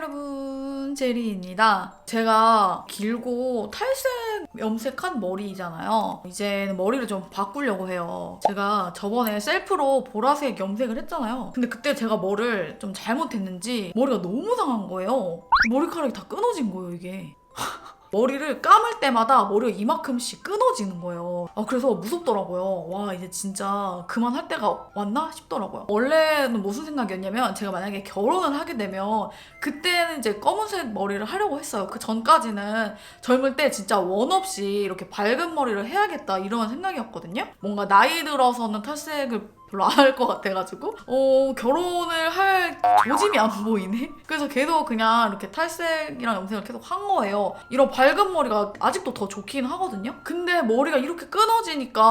여러분, 제리입니다. 제가 길고 탈색 염색한 머리이잖아요. 이제 머리를 좀 바꾸려고 해요. 제가 저번에 셀프로 보라색 염색을 했잖아요. 근데 그때 제가 뭐를 좀 잘못했는지 머리가 너무 상한 거예요. 머리카락이 다 끊어진 거예요, 이게. 머리를 감을 때마다 머리가 이만큼씩 끊어지는 거예요. 아, 그래서 무섭더라고요. 와, 이제 진짜 그만할 때가 왔나 싶더라고요. 원래는 무슨 생각이었냐면 제가 만약에 결혼을 하게 되면 그때는 이제 검은색 머리를 하려고 했어요. 그 전까지는 젊을 때 진짜 원 없이 이렇게 밝은 머리를 해야겠다 이런 생각이었거든요. 뭔가 나이 들어서는 탈색을 별로 안 할 것 같아가지고. 어 결혼을 할 조짐이 안 보이네? 그래서 계속 그냥 이렇게 탈색이랑 염색을 계속 한 거예요. 이런 밝은 머리가 아직도 더 좋긴 하거든요? 근데 머리가 이렇게 끊어지니까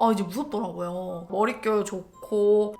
아 이제 무섭더라고요. 머릿결 좋고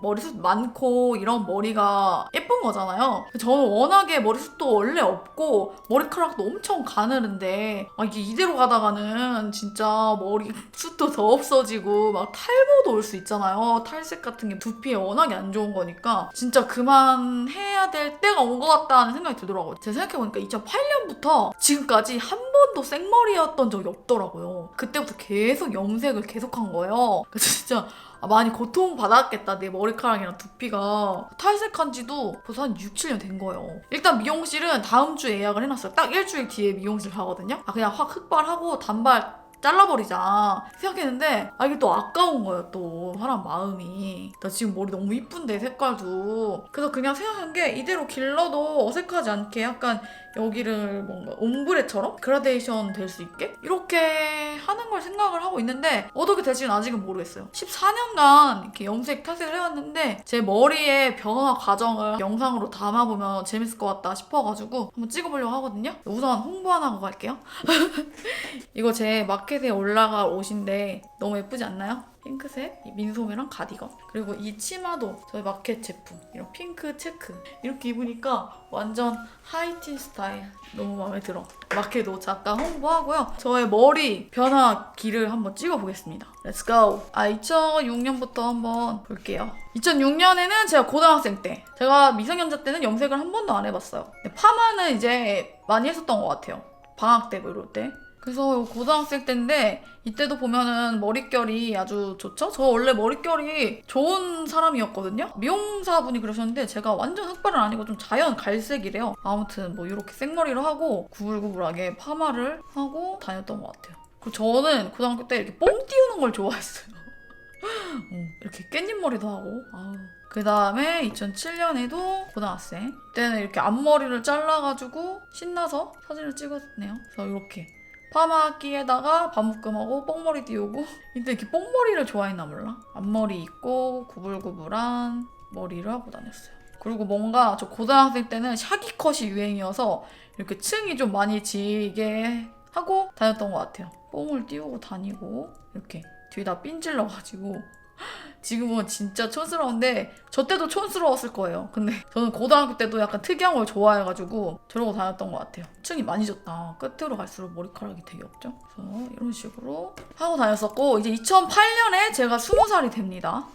머리숱 많고 이런 머리가 예쁜 거잖아요 저는 워낙에 머리숱도 원래 없고 머리카락도 엄청 가느른데 아 이게 이대로 가다가는 진짜 머리숱도 더 없어지고 막 탈모도 올 수 있잖아요 탈색 같은 게 두피에 워낙에 안 좋은 거니까 진짜 그만해야 될 때가 온 것 같다는 생각이 들더라고요. 제가 생각해보니까 2008년부터 지금까지 한 번도 생머리였던 적이 없더라고요. 그때부터 계속 염색을 계속한 거예요. 진짜 아, 많이 고통받았겠다. 내 머리카락이랑 두피가 탈색한 지도 벌써 한 6, 7년 된 거예요. 일단 미용실은 다음 주에 예약을 해놨어요. 딱 일주일 뒤에 미용실 가거든요. 아, 그냥 확 흑발하고 단발 잘라버리자 생각했는데 아 이게 또 아까운 거예요 또 사람 마음이 나 지금 머리 너무 이쁜데 색깔도 그래서 그냥 생각한 게 이대로 길러도 어색하지 않게 약간 여기를 뭔가 옴브레처럼 그라데이션 될 수 있게 이렇게 하는 걸 생각을 하고 있는데 어떻게 될지는 아직은 모르겠어요. 14년간 이렇게 염색 탈색을 해왔는데 제 머리의 변화 과정을 영상으로 담아보면 재밌을 것 같다 싶어가지고 한번 찍어보려고 하거든요. 우선 홍보 하나 하고 갈게요. 이거 제 마켓에 올라갈 옷인데 너무 예쁘지 않나요? 핑크색 이 민소매랑 가디건 그리고 이 치마도 저희 마켓 제품 이런 핑크 체크. 이렇게 입으니까 완전 하이틴 스타일. 너무 마음에 들어. 마켓 옷 잠깐 홍보하고요. 저의 머리 변화기를 한번 찍어보겠습니다. 렛츠 고! 아 2006년부터 한번 볼게요. 2006년에는 제가 고등학생 때 제가 미성년자 때는 염색을 한 번도 안 해봤어요. 파마는 이제 많이 했었던 것 같아요. 방학 때 뭐 이럴 때 그래서 고등학생 때인데 이때도 보면은 머릿결이 아주 좋죠? 저 원래 머릿결이 좋은 사람이었거든요? 미용사분이 그러셨는데 제가 완전 흑발은 아니고 좀 자연 갈색이래요. 아무튼 뭐 이렇게 생머리를 하고 구불구불하게 파마를 하고 다녔던 것 같아요. 그리고 저는 고등학교 때 이렇게 뽕 띄우는 걸 좋아했어요. 음, 이렇게 깻잎 머리도 하고 아우. 그 다음에 2007년에도 고등학생 그때는 이렇게 앞머리를 잘라가지고 신나서 사진을 찍었네요. 그래서 이렇게 파마기에다가 반묶음하고 뽕머리 띄우고. 이때 이렇게 뽕머리를 좋아했나 몰라. 앞머리 있고 구불구불한 머리를 하고 다녔어요. 그리고 뭔가 저 고등학생 때는 샤기 컷이 유행이어서 이렇게 층이 좀 많이 지게 하고 다녔던 것 같아요. 뽕을 띄우고 다니고 이렇게 뒤에다 삔질러가지고 지금은 진짜 촌스러운데 저 때도 촌스러웠을 거예요. 근데 저는 고등학교 때도 약간 특이한 걸 좋아해가지고 저러고 다녔던 것 같아요. 층이 많이 졌다. 끝으로 갈수록 머리카락이 되게 없죠. 그래서 이런 식으로 하고 다녔었고 이제 2008년에 제가 20살이 됩니다.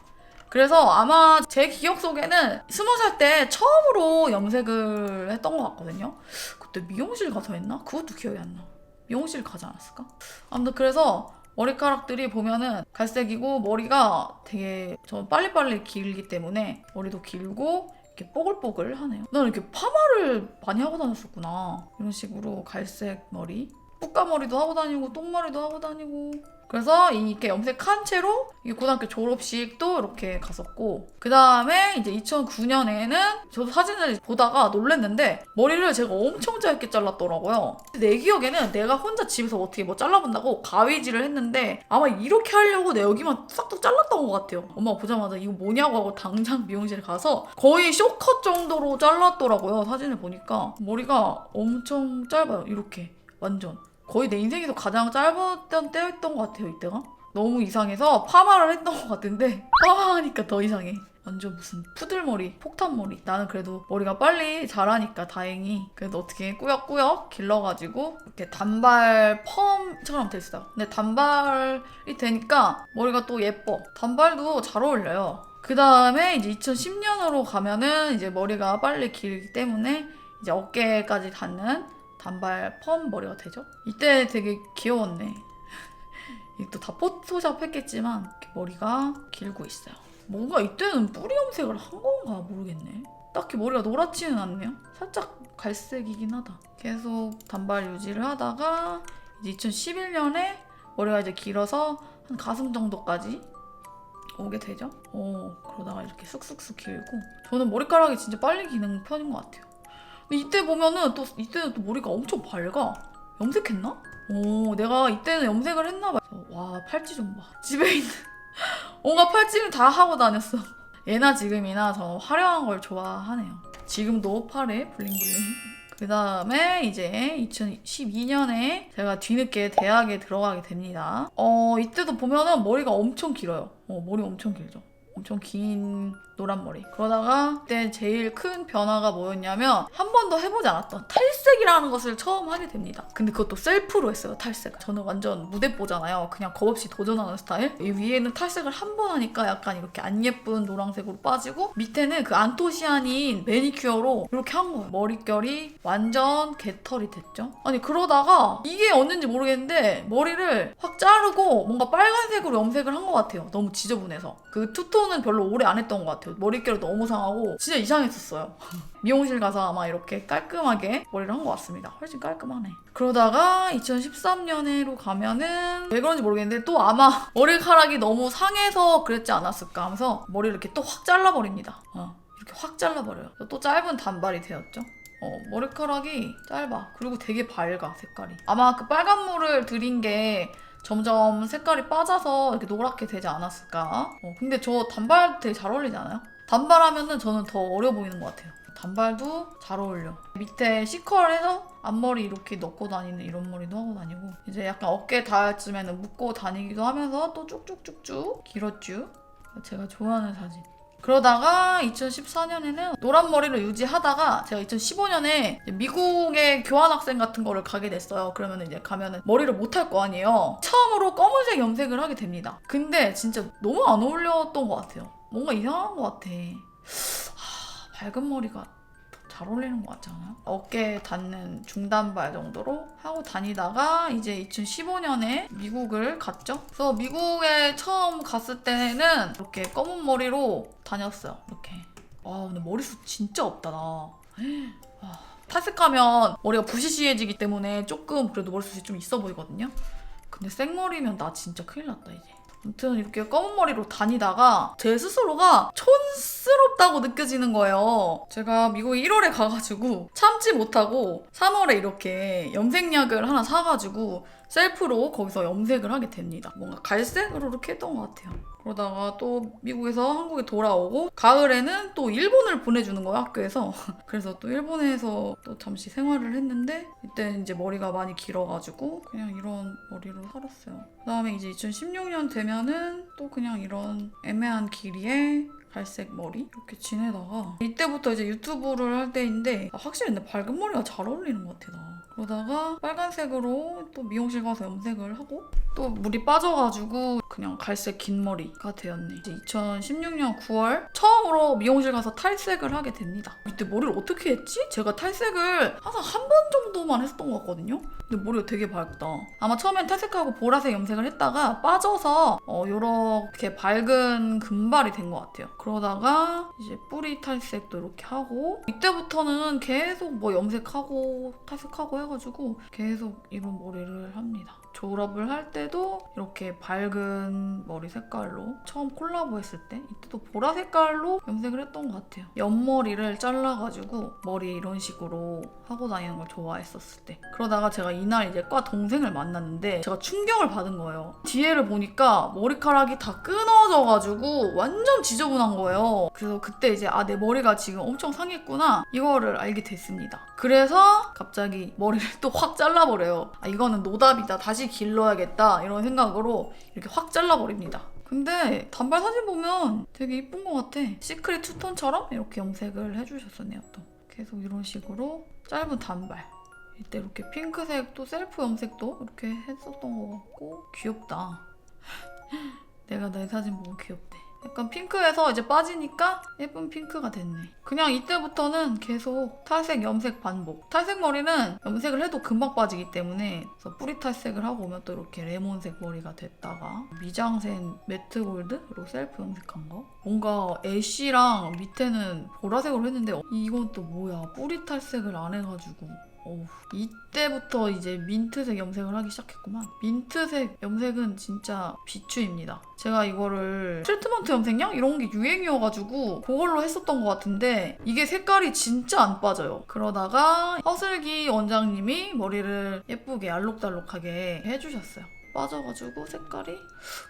그래서 아마 제 기억 속에는 20살 때 처음으로 염색을 했던 것 같거든요. 그때 미용실 가서 했나? 그것도 기억이 안 나. 미용실 가지 않았을까? 아무튼 그래서 머리카락들이 보면은 갈색이고 머리가 되게 저 빨리빨리 길기 때문에 머리도 길고 이렇게 뽀글뽀글 하네요. 나는 이렇게 파마를 많이 하고 다녔었구나. 이런 식으로 갈색 머리. 뿌까머리도 하고 다니고 똥머리도 하고 다니고 그래서 이렇게 염색한 채로 이 고등학교 졸업식도 이렇게 갔었고 그 다음에 이제 2009년에는 저도 사진을 보다가 놀랐는데 머리를 제가 엄청 짧게 잘랐더라고요. 내 기억에는 내가 혼자 집에서 어떻게 뭐 잘라본다고 가위질을 했는데 아마 이렇게 하려고 내 여기만 싹둑 잘랐던 것 같아요. 엄마가 보자마자 이거 뭐냐고 하고 당장 미용실 가서 거의 쇼컷 정도로 잘랐더라고요. 사진을 보니까 머리가 엄청 짧아요. 이렇게 완전. 거의 내 인생에서 가장 짧았던 때였던 것 같아요 이때가. 너무 이상해서 파마를 했던 것 같은데 파마하니까 더 이상해. 완전 무슨 푸들머리 폭탄머리. 나는 그래도 머리가 빨리 자라니까 다행히. 그래도 어떻게 꾸역꾸역 길러가지고 이렇게 단발 펌처럼 됐어요 근데 단발이 되니까 머리가 또 예뻐. 단발도 잘 어울려요. 그 다음에 이제 2010년으로 가면은 이제 머리가 빨리 길기 때문에 이제 어깨까지 닿는 단발 펌 머리가 되죠. 이때 되게 귀여웠네. 또 다 포토샵 했겠지만 머리가 길고 있어요. 뭔가 이때는 뿌리 염색을 한 건가 모르겠네. 딱히 머리가 노랗지는 않네요. 살짝 갈색이긴 하다. 계속 단발 유지를 하다가 이제 2011년에 머리가 이제 길어서 한 가슴 정도까지 오게 되죠. 어, 그러다가 이렇게 쑥쑥쑥 길고 저는 머리카락이 진짜 빨리 기는 편인 것 같아요. 이때 보면은 또 이때는 또 머리가 엄청 밝아. 염색했나? 오, 내가 이때는 염색을 했나 봐. 와, 팔찌 좀 봐. 집에 있는 온갖 팔찌를 다 하고 다녔어. 예나 지금이나 저는 화려한 걸 좋아하네요. 지금도 팔에 블링블링. 그 다음에 이제 2012년에 제가 뒤늦게 대학에 들어가게 됩니다. 어, 이때도 보면은 머리가 엄청 길어요. 어, 머리 엄청 길죠. 엄청 긴 노란 머리. 그러다가 그때 제일 큰 변화가 뭐였냐면 한 번도 해보지 않았던 탈색이라는 것을 처음 하게 됩니다. 근데 그것도 셀프로 했어요, 탈색. 저는 완전 무대뽀잖아요. 그냥 겁 없이 도전하는 스타일. 이 위에는 탈색을 한 번 하니까 약간 이렇게 안 예쁜 노란색으로 빠지고 밑에는 그 안토시아닌 매니큐어로 이렇게 한 거예요. 머릿결이 완전 개털이 됐죠. 아니 그러다가 이게 언젠지 모르겠는데 머리를 확 자르고 뭔가 빨간색으로 염색을 한 것 같아요. 너무 지저분해서. 그 투톤은 별로 오래 안 했던 것 같아요. 머릿결이 너무 상하고 진짜 이상했었어요. 미용실 가서 아마 이렇게 깔끔하게 머리를 한 것 같습니다. 훨씬 깔끔하네. 그러다가 2013년에로 가면은 왜 그런지 모르겠는데 또 아마 머리카락이 너무 상해서 그랬지 않았을까 하면서 머리를 이렇게 또 확 잘라버립니다. 어, 이렇게 확 잘라버려요. 또 짧은 단발이 되었죠. 어, 머리카락이 짧아. 그리고 되게 밝아, 색깔이. 아마 그 빨간 물을 들인 게 점점 색깔이 빠져서 이렇게 노랗게 되지 않았을까. 어, 근데 저 단발 되게 잘 어울리지 않아요? 단발하면은 저는 더 어려 보이는 것 같아요. 단발도 잘 어울려. 밑에 C컬 해서 앞머리 이렇게 넣고 다니는 이런 머리도 하고 다니고 이제 약간 어깨 닿을쯤에는 묶고 다니기도 하면서 또 쭉쭉쭉쭉 길었죠. 제가 좋아하는 사진. 그러다가 2014년에는 노란 머리를 유지하다가 제가 2015년에 미국의 교환학생 같은 거를 가게 됐어요. 그러면 이제 가면은 머리를 못 할 거 아니에요. 처음으로 검은색 염색을 하게 됩니다. 근데 진짜 너무 안 어울렸던 것 같아요. 뭔가 이상한 것 같아. 하, 밝은 머리가 더 잘 어울리는 것 같지 않아요? 어깨에 닿는 중단발 정도로 하고 다니다가 이제 2015년에 미국을 갔죠. 그래서 미국에 처음 갔을 때는 이렇게 검은 머리로 다녔어요. 이렇게. 와 근데 머리숱 진짜 없다 나. 와, 탈색하면 머리가 부시시해지기 때문에 조금 그래도 머리숱이 좀 있어 보이거든요. 근데 생머리면 나 진짜 큰일 났다 이제. 아무튼 이렇게 검은 머리로 다니다가 제 스스로가 촌스럽다고 느껴지는 거예요. 제가 미국에 1월에 가가지고 참지 못하고 3월에 이렇게 염색약을 하나 사가지고 셀프로 거기서 염색을 하게 됩니다. 뭔가 갈색으로 이렇게 했던 것 같아요. 그러다가 또 미국에서 한국에 돌아오고 가을에는 또 일본을 보내주는 거예요 학교에서 그래서 또 일본에서 또 잠시 생활을 했는데 이때 이제 머리가 많이 길어가지고 그냥 이런 머리로 살았어요 그 다음에 이제 2016년 되면은 또 그냥 이런 애매한 길이의 갈색 머리 이렇게 지내다가 이때부터 이제 유튜브를 할 때인데 아, 확실히 근데 밝은 머리가 잘 어울리는 것 같아 나 그러다가 빨간색으로 또 미용실 가서 염색을 하고 또 물이 빠져가지고 그냥 갈색 긴 머리가 되었네. 이제 2016년 9월 처음으로 미용실 가서 탈색을 하게 됩니다. 이때 머리를 어떻게 했지? 제가 탈색을 항상 한 번 정도만 했었던 것 같거든요. 근데 머리가 되게 밝다. 아마 처음엔 탈색하고 보라색 염색을 했다가 빠져서 어, 이렇게 밝은 금발이 된 것 같아요. 그러다가 이제 뿌리 탈색도 이렇게 하고 이때부터는 계속 뭐 염색하고 탈색하고 해가지고 계속 이런 머리를 합니다. 졸업을 할 때도 이렇게 밝은 머리 색깔로 처음 콜라보 했을 때 이때도 보라 색깔로 염색을 했던 것 같아요. 옆머리를 잘라가지고 머리 이런 식으로 하고 다니는 걸 좋아했었을 때 그러다가 제가 이날 이제 과 동생을 만났는데 제가 충격을 받은 거예요. 뒤에를 보니까 머리카락이 다 끊어져가지고 완전 지저분한 거예요. 그래서 그때 이제 아 내 머리가 지금 엄청 상했구나 이거를 알게 됐습니다. 그래서 갑자기 머리를 또 확 잘라버려요. 아 이거는 노답이다. 다시 길러야겠다 이런 생각으로 이렇게 확 잘라버립니다. 근데 단발 사진 보면 되게 이쁜 것 같아. 시크릿 투톤처럼 이렇게 염색을 해주셨었네요 또. 계속 이런 식으로 짧은 단발. 이때 이렇게 핑크색 또 셀프 염색도 이렇게 했었던 것 같고 귀엽다. 내가 내 사진 보고 귀엽대. 약간 핑크에서 이제 빠지니까 예쁜 핑크가 됐네. 그냥 이때부터는 계속 탈색, 염색 반복. 탈색 머리는 염색을 해도 금방 빠지기 때문에 그래서 뿌리 탈색을 하고 오면 또 이렇게 레몬색 머리가 됐다가 미장센 매트 골드로 셀프 염색한 거. 뭔가 애쉬랑 밑에는 보라색으로 했는데 어, 이건 또 뭐야 뿌리 탈색을 안 해가지고 어우, 이때부터 이제 민트색 염색을 하기 시작했구만. 민트색 염색은 진짜 비추입니다. 제가 이거를 트리트먼트 염색약 이런 게 유행이어가지고 그걸로 했었던 것 같은데 이게 색깔이 진짜 안 빠져요. 그러다가 허슬기 원장님이 머리를 예쁘게 알록달록하게 해주셨어요. 빠져가지고 색깔이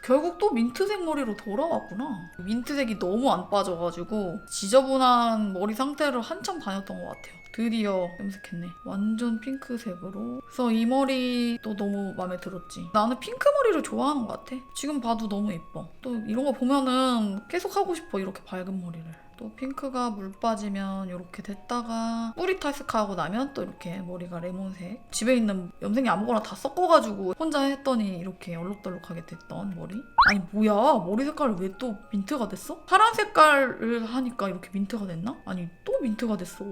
결국 또 민트색 머리로 돌아왔구나. 민트색이 너무 안 빠져가지고 지저분한 머리 상태로 한참 다녔던 것 같아요. 드디어 염색했네. 완전 핑크색으로. 그래서 이 머리도 너무 마음에 들었지. 나는 핑크 머리를 좋아하는 것 같아. 지금 봐도 너무 예뻐. 또 이런 거 보면은 계속 하고 싶어. 이렇게 밝은 머리를. 또 핑크가 물 빠지면 이렇게 됐다가 뿌리 탈색하고 나면 또 이렇게 머리가 레몬색 집에 있는 염색이 아무거나 다 섞어가지고 혼자 했더니 이렇게 얼룩덜룩하게 됐던 머리 아니 뭐야 머리 색깔이 왜또 민트가 됐어? 파란 색깔을 하니까 이렇게 민트가 됐나? 아니 또 민트가 됐어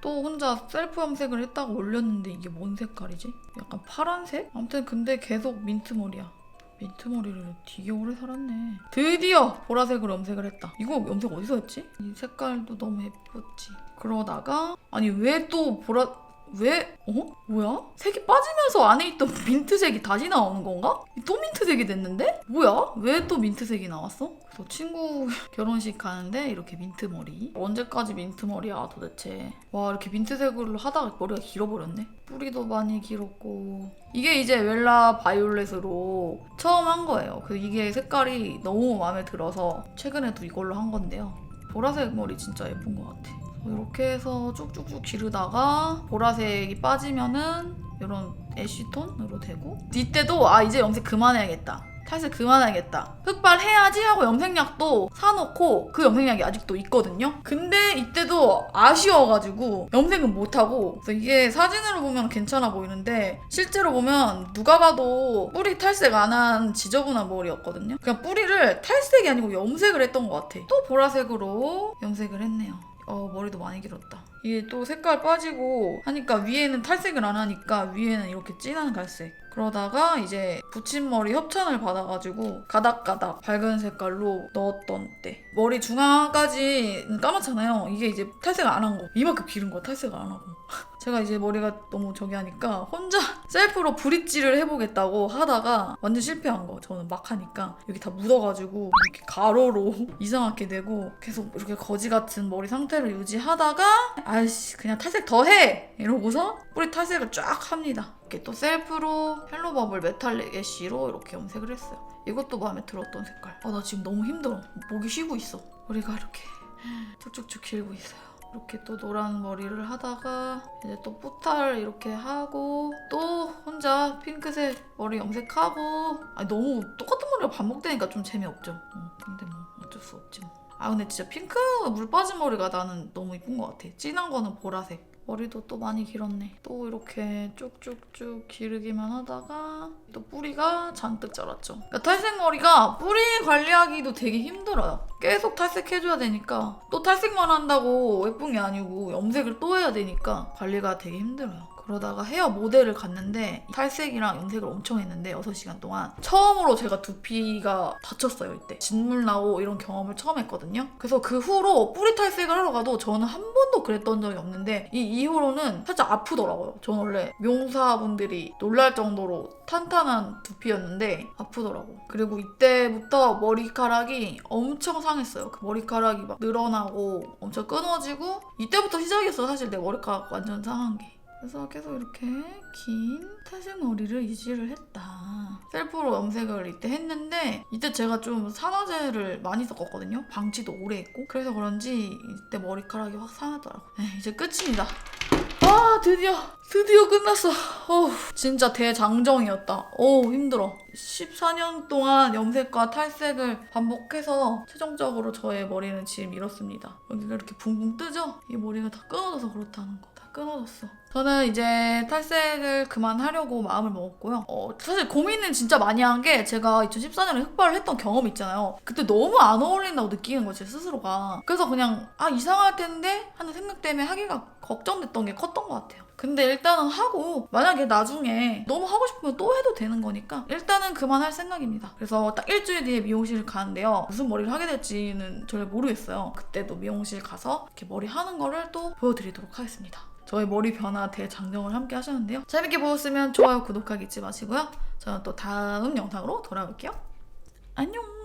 또 혼자 셀프 염색을 했다가 올렸는데 이게 뭔 색깔이지? 약간 파란색? 아무튼 근데 계속 민트 머리야 민트 머리를 되게 오래 살았네. 드디어 보라색으로 염색을 했다. 이거 염색 어디서 했지? 이 색깔도 너무 예뻤지. 그러다가 아니 왜 또 보라 왜? 어? 뭐야? 색이 빠지면서 안에 있던 민트색이 다시 나오는 건가? 또 민트색이 됐는데? 뭐야? 왜 또 민트색이 나왔어? 그래서 친구 결혼식 가는데 이렇게 민트 머리. 언제까지 민트 머리야 도대체? 와 이렇게 민트색으로 하다가 머리가 길어버렸네. 뿌리도 많이 길었고 이게 이제 웰라 바이올렛으로 처음 한 거예요. 그 이게 색깔이 너무 마음에 들어서 최근에도 이걸로 한 건데요. 보라색 머리 진짜 예쁜 것 같아. 이렇게 해서 쭉쭉쭉 기르다가 보라색이 빠지면은 이런 애쉬톤으로 되고 이때도 아 이제 염색 그만해야겠다. 탈색 그만해야겠다. 흑발 해야지 하고 염색약도 사놓고 그 염색약이 아직도 있거든요. 근데 이때도 아쉬워가지고 염색은 못하고 그래서 이게 사진으로 보면 괜찮아 보이는데 실제로 보면 누가 봐도 뿌리 탈색 안 한 지저분한 머리였거든요. 그냥 뿌리를 탈색이 아니고 염색을 했던 것 같아. 또 보라색으로 염색을 했네요 어, 머리도 많이 길었다. 이게 또 색깔 빠지고 하니까 위에는 탈색을 안 하니까 위에는 이렇게 진한 갈색. 그러다가 이제 붙임머리 협찬을 받아가지고 가닥가닥 밝은 색깔로 넣었던 때. 머리 중앙까지 까맣잖아요. 이게 이제 탈색을 안한 거. 이만큼 기른 거 탈색을 안 하고. 제가 이제 머리가 너무 저기 하니까 혼자 셀프로 브릿지를 해보겠다고 하다가 완전 실패한 거. 저는 막 하니까 여기 다 묻어가지고 이렇게 가로로 이상하게 되고 계속 이렇게 거지 같은 머리 상태를 유지하다가 아이씨 그냥 탈색 더 해! 이러고서 뿌리 탈색을 쫙 합니다. 이렇게 또 셀프로 헬로 버블 메탈릭 애쉬로 이렇게 염색을 했어요. 이것도 마음에 들었던 색깔. 아 나 지금 너무 힘들어. 목이 쉬고 있어. 머리가 이렇게 쭉쭉쭉 길고 있어요. 이렇게 또 노란 머리를 하다가 이제 또 뿌탈 이렇게 하고 또 혼자 핑크색 머리 염색하고 아 너무 똑같은 머리가 반복되니까 좀 재미없죠. 어, 근데 뭐 어쩔 수 없지 뭐. 아 근데 진짜 핑크 물 빠진 머리가 나는 너무 이쁜 것 같아. 진한 거는 보라색. 머리도 또 많이 길었네. 또 이렇게 쭉쭉쭉 기르기만 하다가 또 뿌리가 잔뜩 자랐죠. 그러니까 탈색 머리가 뿌리 관리하기도 되게 힘들어요. 계속 탈색해줘야 되니까 또 탈색만 한다고 예쁜 게 아니고 염색을 또 해야 되니까 관리가 되게 힘들어요. 그러다가 헤어 모델을 갔는데 탈색이랑 염색을 엄청 했는데 6시간 동안 처음으로 제가 두피가 다쳤어요 이때. 진물 나고 이런 경험을 처음 했거든요. 그래서 그 후로 뿌리 탈색을 하러 가도 저는 한 번도 그랬던 적이 없는데 이 이후로는 살짝 아프더라고요. 저는 원래 명사분들이 놀랄 정도로 탄탄한 두피였는데 아프더라고. 그리고 이때부터 머리카락이 엄청 상했어요. 그 머리카락이 막 늘어나고 엄청 끊어지고 이때부터 시작이었어 사실. 내 머리카락 완전 상한 게 그래서 계속 이렇게 긴 탈색 머리를 유지를 했다. 셀프로 염색을 이때 했는데 이때 제가 좀 산화제를 많이 썼거든요. 방치도 오래 했고 그래서 그런지 이때 머리카락이 확 상하더라고. 네, 이제 끝입니다. 아 드디어 드디어 끝났어. 어 진짜 대장정이었다. 어 힘들어. 14년 동안 염색과 탈색을 반복해서 최종적으로 저의 머리는 지금 이렇습니다. 여기가 이렇게 붕붕 뜨죠? 이 머리가 다 끊어져서 그렇다는 거. 다 끊어졌어. 저는 이제 탈색을 그만하려고 마음을 먹었고요. 어, 사실 고민은 진짜 많이 한 게 제가 2014년에 흑발을 했던 경험 있잖아요. 그때 너무 안 어울린다고 느끼는 거예요, 제 스스로가. 그래서 그냥 아 이상할 텐데 하는 생각 때문에 하기가 걱정됐던 게 컸던 것 같아요. 근데 일단은 하고 만약에 나중에 너무 하고 싶으면 또 해도 되는 거니까 일단은 그만할 생각입니다. 그래서 딱 일주일 뒤에 미용실 가는데요. 무슨 머리를 하게 될지는 잘 모르겠어요. 그때도 미용실 가서 이렇게 머리 하는 거를 또 보여드리도록 하겠습니다. 저의 머리 변화 대장정을 함께 하셨는데요. 재밌게 보셨으면 좋아요, 구독하기 잊지 마시고요. 저는 또 다음 영상으로 돌아올게요. 안녕!